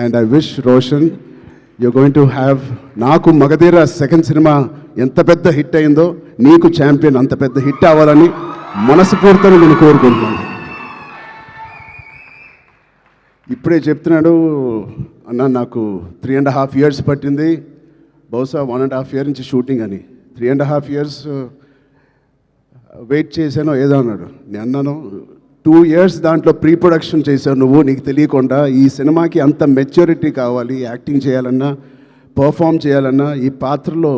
And I wish Roshan you going to have నాకు Magadheera second cinema ఎంత పెద్ద hit అయిందో నీకు ఛాంపియన్ అంత పెద్ద హిట్ అవ్వాలని మనస్ఫూర్తిని నేను కోరుకుంటున్నాను. ఇప్పుడే చెప్తున్నాడు అన్న నాకు త్రీ అండ్ హాఫ్ ఇయర్స్ పట్టింది. బహుశా వన్ అండ్ హాఫ్ ఇయర్ నుంచి షూటింగ్ అని. Three and half years wait చేశానో ఏదో అన్నాడు. నేను అన్నాను టూ ఇయర్స్ దాంట్లో ప్రీ ప్రొడక్షన్ చేశావు నువ్వు నీకు తెలియకుండా ఈ సినిమాకి అంత మెచ్యూరిటీ కావాలి యాక్టింగ్ చేయాలన్నా పర్ఫామ్ చేయాలన్నా ఈ పాత్రలో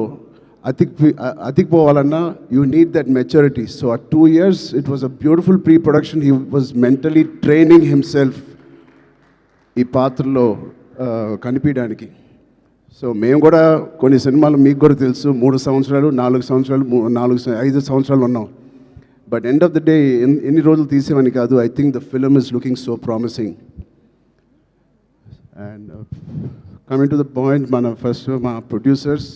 అతికి అతికిపోవాలన్నా you need that maturity so ఆ two years it was a beautiful pre production he was mentally training himself ఈ పాత్రలో కనిపించడానికి. సో మేము కూడా కొన్ని సినిమాలు మీకు కూడా తెలుసు. మూడు సంవత్సరాలు నాలుగు సంవత్సరాలు నాలుగు ఐదు సంవత్సరాలు ఉన్నాం. But end of the day ఎన్ని రోజులు తీసేవని కాదు. I think the film is looking so promising and coming to the point మన ఫస్ట్ మా ప్రొడ్యూసర్స్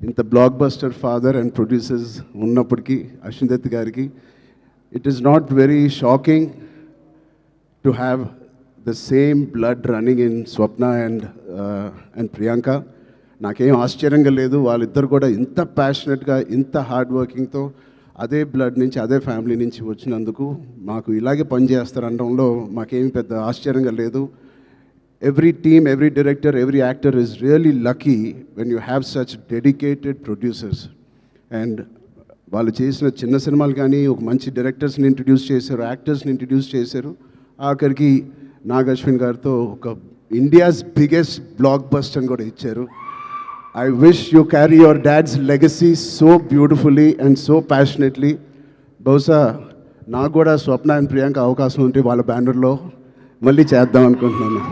ఇంత blockbuster father and producers ఉన్నప్పటికీ అశ్విన్ దత్ గారికి it is not very shocking to have the same blood running in Swapna and and Priyanka నాకేం ఆశ్చర్యంగా లేదు. వాళ్ళిద్దరు కూడా ఇంత ప్యాషనెట్గా ఇంత హార్డ్ వర్కింగ్తో అదే బ్లడ్ నుంచి అదే ఫ్యామిలీ నుంచి వచ్చినందుకు మాకు ఇలాగే పనిచేస్తారనడంలో మాకేమి పెద్ద ఆశ్చర్యంగా లేదు. Every team every director every actor is really lucky when you have such dedicated producers and వాళ్ళు చేసిన చిన్న సినిమాలు కానీ ఒక మంచి డైరెక్టర్స్ని ఇంట్రడ్యూస్ చేశారు యాక్టర్స్ని ఇంట్రడ్యూస్ చేశారు. ఆఖరికి నాగ్ అశ్విన్ గారితో ఒక ఇండియాస్ బిగ్గెస్ట్ బ్లాక్ బస్ట్ అని కూడా ఇచ్చారు. I wish you carry your dad's legacy so beautifully and so passionately బహుశా నాకు కూడా స్వప్న అండ్ ప్రియాంక అవకాశం ఉంటే వాళ్ళ బ్యానర్లో మళ్ళీ చేద్దాం అనుకుంటున్నాను.